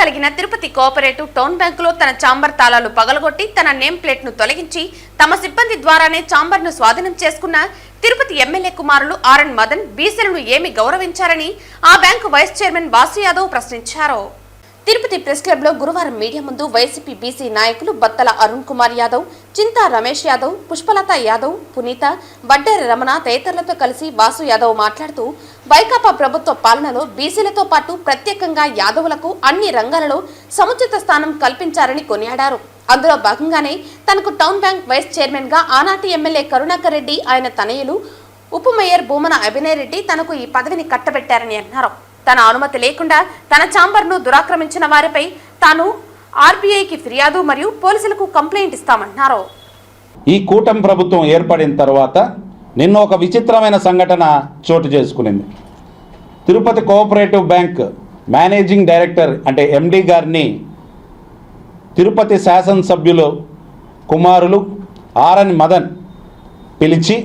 కలిగిన Tirupati cooperative town బ్యాంకులో తన చాంబర్ తాళాలు పగలగొట్టి తన నేమ్ ప్లేట్ను తొలగించి తమ సిబ్బంది ద్వారానే చాంబర్ను స్వాధీనం చేసుకున్న తిరుపతి ఎమ్మెల్యే కుమారులు ఆర్ఎన్ మదన్ బీసీలను ఏమి గౌరవించారని ఆ bank vice chairman Vasu Yadav ప్రశ్నించారు. తిరుపతి ప్రెస్ క్లబ్లో గురువారం మీడియా ముందు వైసీపీ బీసీ నాయకులు బత్తల అరుణ్ కుమార్ యాదవ్ చింతా రమేష్ యాదవ్ పుష్పలత యాదవ్ పునీత వడ్డేరి రమణ తదితరులతో కలిసి వాసు యాదవ్ మాట్లాడుతూ వైకాపా ప్రభుత్వ పాలనలో బీసీలతో పాటు ప్రత్యేకంగా యాదవులకు అన్ని రంగాలలో సముచిత స్థానం కల్పించారని కొనియాడారు. అందులో భాగంగానే తనకు టౌన్ బ్యాంక్ వైస్ చైర్మన్గా ఆనాటి ఎమ్మెల్యే కరుణాకర్ రెడ్డి ఆయన తనయులు ఉప మేయర్ భూమన అభినయ్ రెడ్డి తనకు ఈ పదవిని కట్టబెట్టారని అన్నారు. తన అనుమతి లేకుండా తన ఛాంబర్ను దురాక్రమించిన వారిపై తాను ఆర్బీఐకి ఫిర్యాదు మరియు పోలీసులకు కంప్లైంట్ ఇస్తామన్నారు. ఈ కూటమి ప్రభుత్వం ఏర్పడిన తర్వాత నిన్న ఒక విచిత్రమైన సంఘటన చోటు చేసుకునింది. Tirupati cooperative bank managing director అంటే ఎండి గారిని తిరుపతి శాసనసభ్యులు కుమారులు ఆర్ఎన్ మదన్ పిలిచి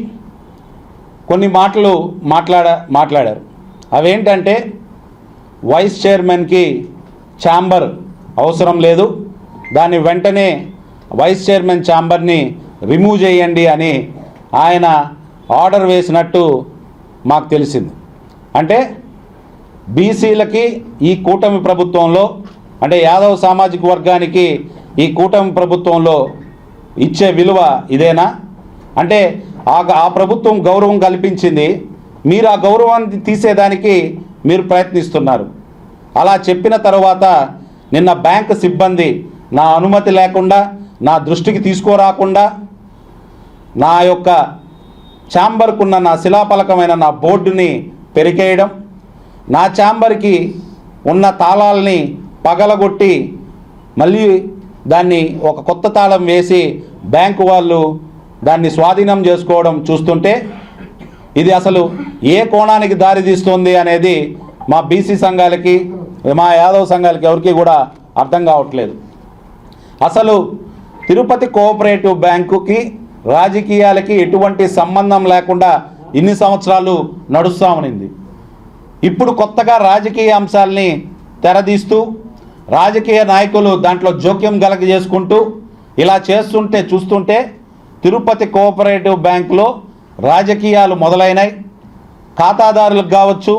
కొన్ని మాటలు మాట్లాడ మాట్లాడారు. అవేంటంటే వైస్ చైర్మన్కి ఛాంబర్ అవసరం లేదు. దాన్ని వెంటనే వైస్ చైర్మన్ ఛాంబర్ని రిమూవ్ చేయండి అని ఆయన ఆర్డర్ వేసినట్టు మాకు తెలిసింది. అంటే బీసీలకి ఈ కూటమి ప్రభుత్వంలో అంటే యాదవ్ సామాజిక వర్గానికి ఈ కూటమి ప్రభుత్వంలో ఇచ్చే విలువ ఇదేనా? అంటే ఆ ఆ ప్రభుత్వం గౌరవం కల్పించింది. మీరు ఆ గౌరవాన్ని తీసేదానికి మీరు ప్రయత్నిస్తున్నారు. అలా చెప్పిన తర్వాత నిన్న బ్యాంక్ సిబ్బంది నా అనుమతి లేకుండా నా దృష్టికి తీసుకురాకుండా నా యొక్క ఛాంబర్కున్న నా శిలాఫలకమైన నా బోర్డుని పెరికేయడం నా ఛాంబర్కి ఉన్న తాళాలని పగలగొట్టి మళ్ళీ దాన్ని ఒక కొత్త తాళం వేసి బ్యాంకు వాళ్ళు దాన్ని స్వాధీనం చేసుకోవడం చూస్తుంటే ఇది అసలు ఏ కోణానికి దారి తీస్తుంది అనేది మా బీసీ సంఘాలకి మా యాదవ సంఘాలకి ఎవరికి కూడా అర్థం కావట్లేదు. అసలు తిరుపతి కోఆపరేటివ్ బ్యాంకుకి రాజకీయాలకి ఎటువంటి సంబంధం లేకుండా ఇన్ని సంవత్సరాలు నడుస్తామనింది ఇప్పుడు కొత్తగా రాజకీయ అంశాలని తెరదీస్తూ రాజకీయ నాయకులు దాంట్లో జోక్యం కలగజేసుకుంటూ ఇలా చేస్తుంటే చూస్తుంటే తిరుపతి కోఆపరేటివ్ బ్యాంకులో రాజకీయాలు మొదలైనాయి. ఖాతాదారులకు కావచ్చు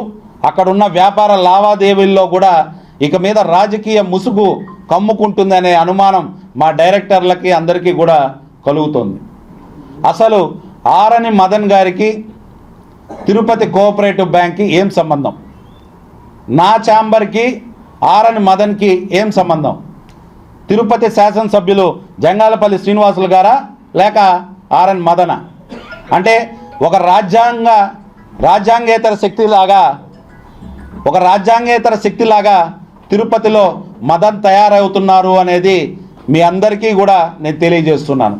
అక్కడున్న వ్యాపార లావాదేవీల్లో కూడా ఇక మీద రాజకీయ ముసుగు కమ్ముకుంటుందనే అనుమానం మా డైరెక్టర్లకి అందరికీ కూడా కలుగుతుంది. అసలు ఆరని మదన్ గారికి తిరుపతి కోఆపరేటివ్ బ్యాంక్కి ఏం సంబంధం? నా ఛాంబర్కి ఆరని మదన్కి ఏం సంబంధం? తిరుపతి శాసనసభ్యులు జంగాలపల్లి శ్రీనివాసులు గారా లేక ఆర్ఎన్ మదన? అంటే ఒక రాజ్యాంగ రాజ్యాంగేతర శక్తిలాగా ఒక రాజ్యాంగేతర శక్తిలాగా తిరుపతిలో మదన్ తయారవుతున్నారు అనేది మీ అందరికీ కూడా నేను తెలియజేస్తున్నాను.